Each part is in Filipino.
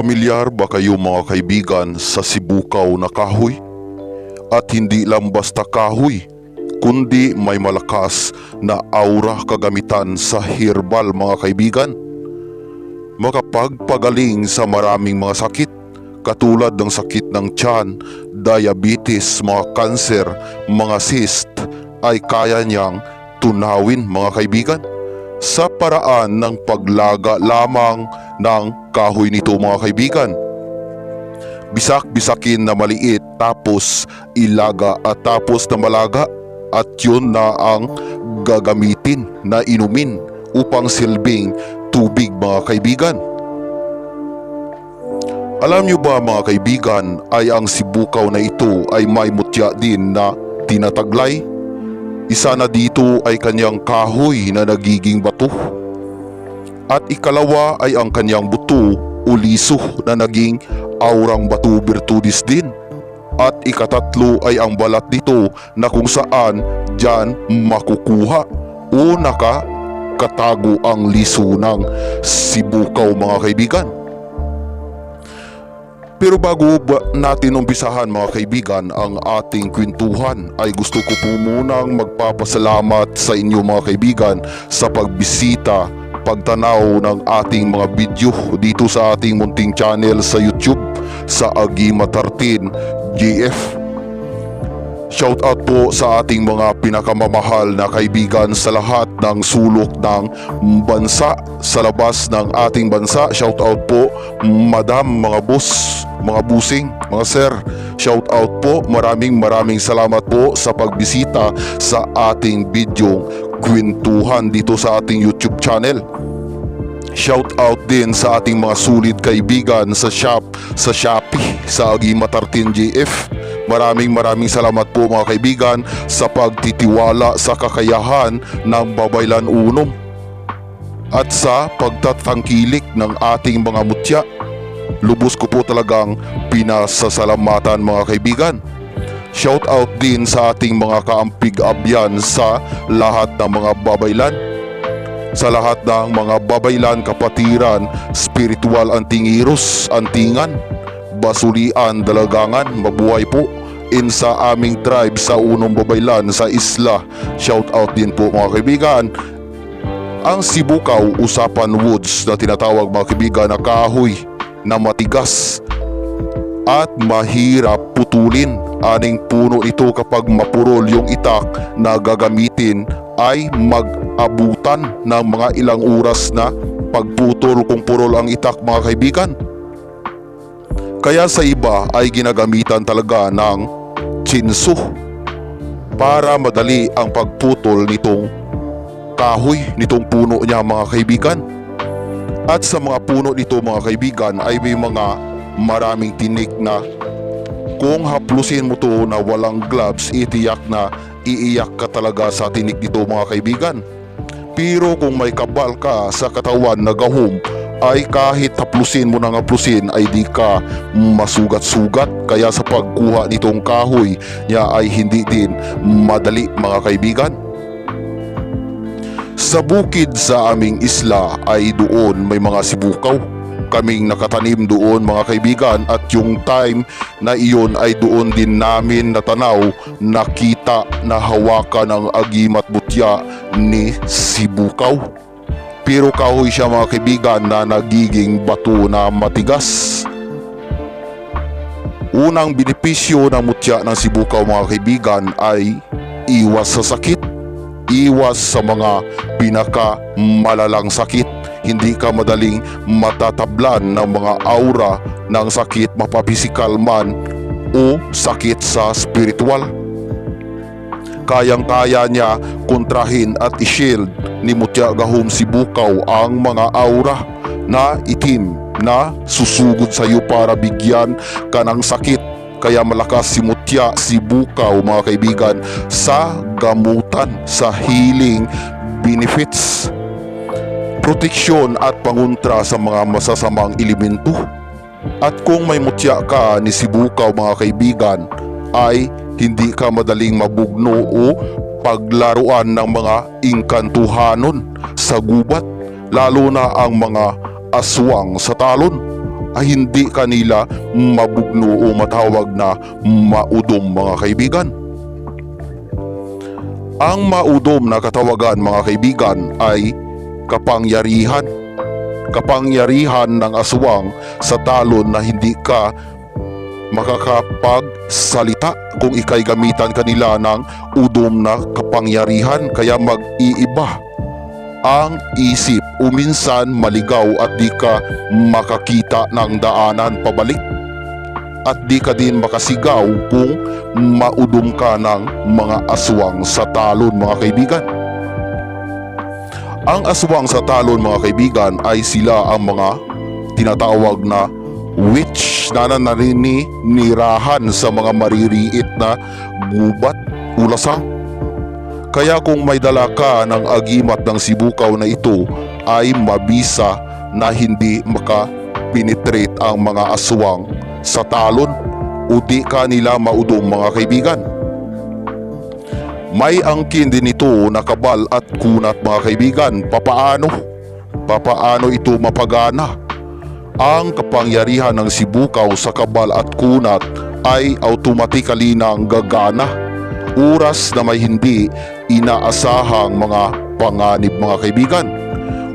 Pamilyar ba kayo mga kaibigan sa sibukaw na kahoy? At hindi lang basta kahoy, kundi may malakas na aura kagamitan sa herbal mga kaibigan. Makapagpagaling sa maraming mga sakit, katulad ng sakit ng tiyan, diabetes, mga kanser, mga cyst, ay kaya niyang tunawin mga kaibigan sa paraan ng paglaga lamang ng kahoy nito mga kaibigan. Bisak-bisakin na maliit tapos ilaga at tapos na malaga at yun na ang gagamitin na inumin upang silbing tubig mga kaibigan. Alam nyo ba mga kaibigan ay ang sibukaw na ito ay may mutya din na tinataglay? Isa na dito ay kanyang kahoy na nagiging bato. At ikalawa ay ang kanyang buto o liso na naging aurang bato virtudis din. At ikatatlo ay ang balat nito na kung saan dyan makukuha o nakakatago ang liso ng sibukaw mga kaibigan. Pero bago ba natin umpisahan mga kaibigan ang ating kwentuhan ay gusto ko po munang magpapasalamat sa inyo mga kaibigan sa pagbisita, pagtanaw ng ating mga video dito sa ating munting channel sa YouTube sa Agima 13 GF. Shout out po sa ating mga pinakamamahal na kaibigan sa lahat ng sulok ng bansa sa labas ng ating bansa. Shout out po madam, mga boss, mga busing, mga sir. Shout out po. Maraming maraming salamat po sa pagbisita sa ating video kwentuhan dito sa ating YouTube channel. Shout out din sa ating mga sulit kaibigan sa shop, sa Shopee, sa Agima 13 GF. Maraming maraming salamat po mga kaibigan sa pagtitiwala sa kakayahan ng Babaylan Unom at sa pagtatangkilik ng ating mga mutya. Lubos ko po talagang pinasasalamatan mga kaibigan. Shout out din sa ating mga kaampig-abyan sa lahat ng mga babaylan sa lahat ng mga babaylan kapatiran, spiritual antingiros, antingan, basulian, dalagangan, mabuhay po in sa aming tribe sa unong babaylan sa isla. Shout out din po mga kaibigan. Ang Sibukaw Usapan Woods na tinatawag mga kaibigan na kahoy na matigas at mahirap putulin. Aning puno ito kapag mapurol yung itak na gagamitin ay mag-abutan ng mga ilang oras na pagputol kung purol ang itak mga kaibigan. Kaya sa iba ay ginagamitan talaga ng chinso para madali ang pagputol nitong kahoy nitong puno niya mga kaibigan. At sa mga puno nito mga kaibigan ay may mga maraming tinik na kung haplusin mo to na walang gloves, itiyak na iiyak ka talaga sa tinik nito mga kaibigan. Pero kung may kabal ka sa katawan na gahom, ay kahit haplusin mo ng haplusin ay di ka masugat-sugat. Kaya sa pagkuha nitong kahoy niya ay hindi din madali mga kaibigan. Sa bukid sa aming isla ay doon may mga sibukaw kaming nakatanim doon mga kaibigan at yung time na iyon ay doon din namin natanaw nakita na hawakan ang agimat butya ni Sibukaw. Pero kahoy siya mga kaibigan na nagiging bato na matigas. Unang benepisyo ng mutya ng Sibukaw mga kaibigan ay iwas sa sakit, iwas sa mga pinaka malalang sakit hindi ka madaling matatablan ng mga aura ng sakit mapapisikal man o sakit sa spiritual. Kayang-kaya niya kontrahin at i-shield ni Mutya Gahom Sibukaw ang mga aura na itim na susugod sa iyo para bigyan ka ng sakit. Kaya malakas si Mutya Sibukaw mga kaibigan sa gamutan, sa healing benefits proteksyon at panguntra sa mga masasamang elemento. At kung may mutya ka ni Sibukaw mga kaibigan, ay hindi ka madaling mabugno o paglaruan ng mga ingkantuhanon sa gubat, lalo na ang mga aswang sa talon ay hindi kanila mabugno o matawag na maudom mga kaibigan. Ang maudom na katawagan mga kaibigan ay kapangyarihan. Kapangyarihan ng aswang sa talon na hindi ka makakapagsalita kung ikay gamitan kanila ng udom na kapangyarihan kaya mag-iiba ang isip o minsan maligaw at di ka makakita ng daanan pabalik at di ka din makasigaw kung maudom ka ng mga aswang sa talon mga kaibigan. Ang aswang sa talon mga kaibigan ay sila ang mga tinatawag na witch na nirahan sa mga maririit na gubat ulasang. Kaya kung may dala ka ng agimat ng sibukaw na ito ay mabisa na hindi makapenetrate ang mga aswang sa talon o di ka nila maudong mga kaibigan. May angkin din ito na kabal at kunat mga kaibigan. Papaano? Papaano ito mapagana? Ang kapangyarihan ng sibukaw sa kabal at kunat ay automatically nang gagana. Oras na may hindi inaasahang mga panganib mga kaibigan.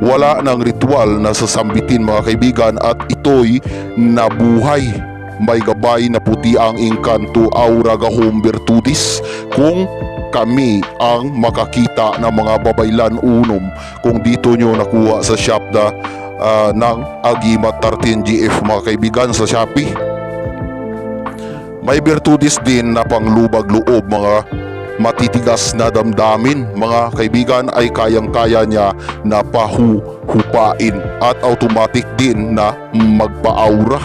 Wala ng ritual na sasambitin mga kaibigan at ito'y nabuhay. May gabay na puti ang inkanto aura gahom virtudis kung kami ang makakita ng mga babaylan unom kung dito nyo nakuha sa shop na ah, ng Agimat 13 GF mga kaibigan sa Shopee. May virtudis din na panglubag loob mga matitigas na damdamin mga kaibigan ay kayang-kaya niya na pahuhupain at automatic din na magpa-aura.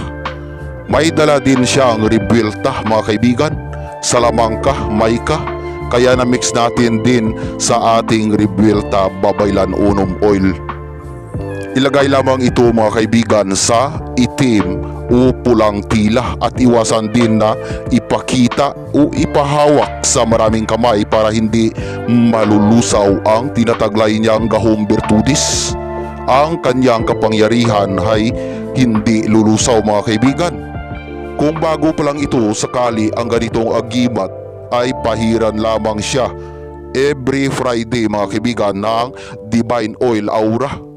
May dala din siyang rebelta mga kaibigan, salamangka, maika, kaya na-mix natin din sa ating rebelta babaylan unom oil. Ilagay lamang ito mga kaibigan sa itim o pulang tila at iwasan din na ipakita o ipahawak sa maraming kamay para hindi malulusaw ang tinataglay niyang gahong virtudis. Ang kanyang kapangyarihan ay hindi lulusaw mga kaibigan. Kung bago pa lang ito sakali ang ganitong agimat ay pahiran lamang siya every Friday mga kaibigan ng Divine Oil Aura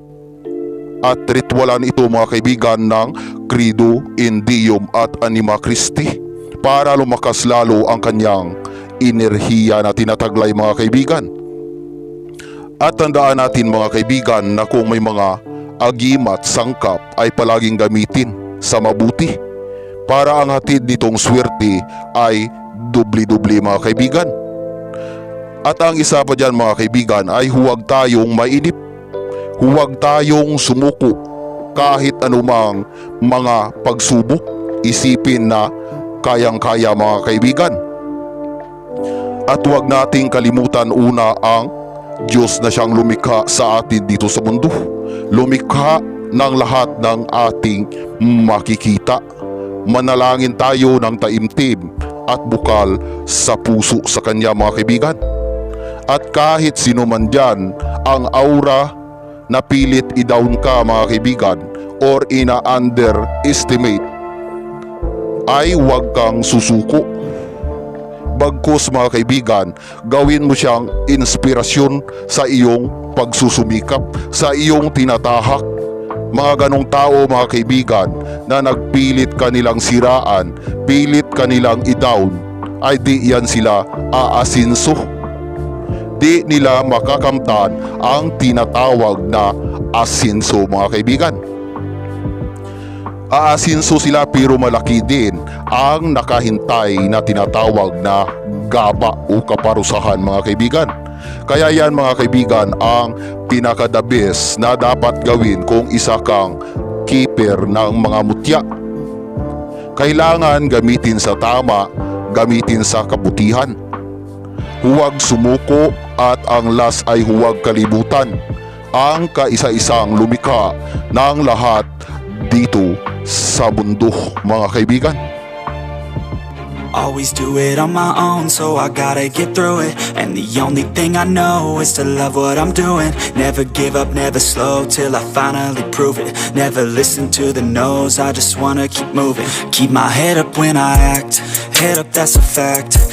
at ritualan ito mga kaibigan ng Credo, Indium at Anima Christi para lumakas lalo ang kanyang enerhiya na tinataglay mga kaibigan. At tandaan natin mga kaibigan na kung may mga agimat sangkap ay palaging gamitin sa mabuti para ang hatid nitong swerte ay dubli-dubli mga kaibigan. At ang isa pa dyan mga kaibigan ay huwag tayong mainip huwag tayong sumuko kahit anumang mga pagsubok. Isipin na kayang-kaya mga kaibigan. At huwag nating kalimutan una ang Diyos na siyang lumikha sa atin dito sa mundo. Lumikha ng lahat ng ating makikita. Manalangin tayo ng taimtim at bukal sa puso sa Kanya mga kaibigan. At kahit sino man dyan, ang aura napilit i-down ka mga kaibigan or ina-underestimate ay huwag kang susuko. Bagkus mga kaibigan, gawin mo siyang inspirasyon sa iyong pagsusumikap, sa iyong tinatahak. Mga ganong tao mga kaibigan na nagpilit kanilang siraan, pilit kanilang i-down, ay di yan sila aasinso di nila makakamtan ang tinatawag na asinso mga kaibigan. Aasinso sila pero malaki din ang nakahintay na tinatawag na gaba o kaparusahan mga kaibigan. Kaya yan mga kaibigan ang pinakadabis na dapat gawin kung isa kang keeper ng mga mutya. Kailangan gamitin sa tama, gamitin sa kabutihan huwag sumuko at ang last ay huwag kalimutan ang kaisa-isang lumikha ng lahat dito sa mundo mga kaibigan. Always do it on my own, so I gotta get through it. And the only thing I know is to love what I'm doing. Never give up, never slow till I finally prove it. Never listen to the no's, I just wanna keep moving. Keep my head up when I act, head up, that's a fact.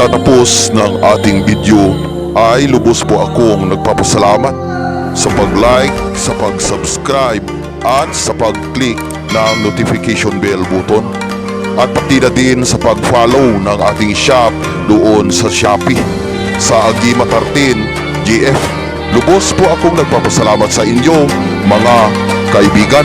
Tatapos ng ating video ay lubos po akong nagpapasalamat sa pag-like, sa pag-subscribe at sa pag-click ng notification bell button at pati na din sa pag-follow ng ating shop doon sa Shopee sa Agima Tartin GF. Lubos po akong nagpapasalamat sa inyo mga kaibigan.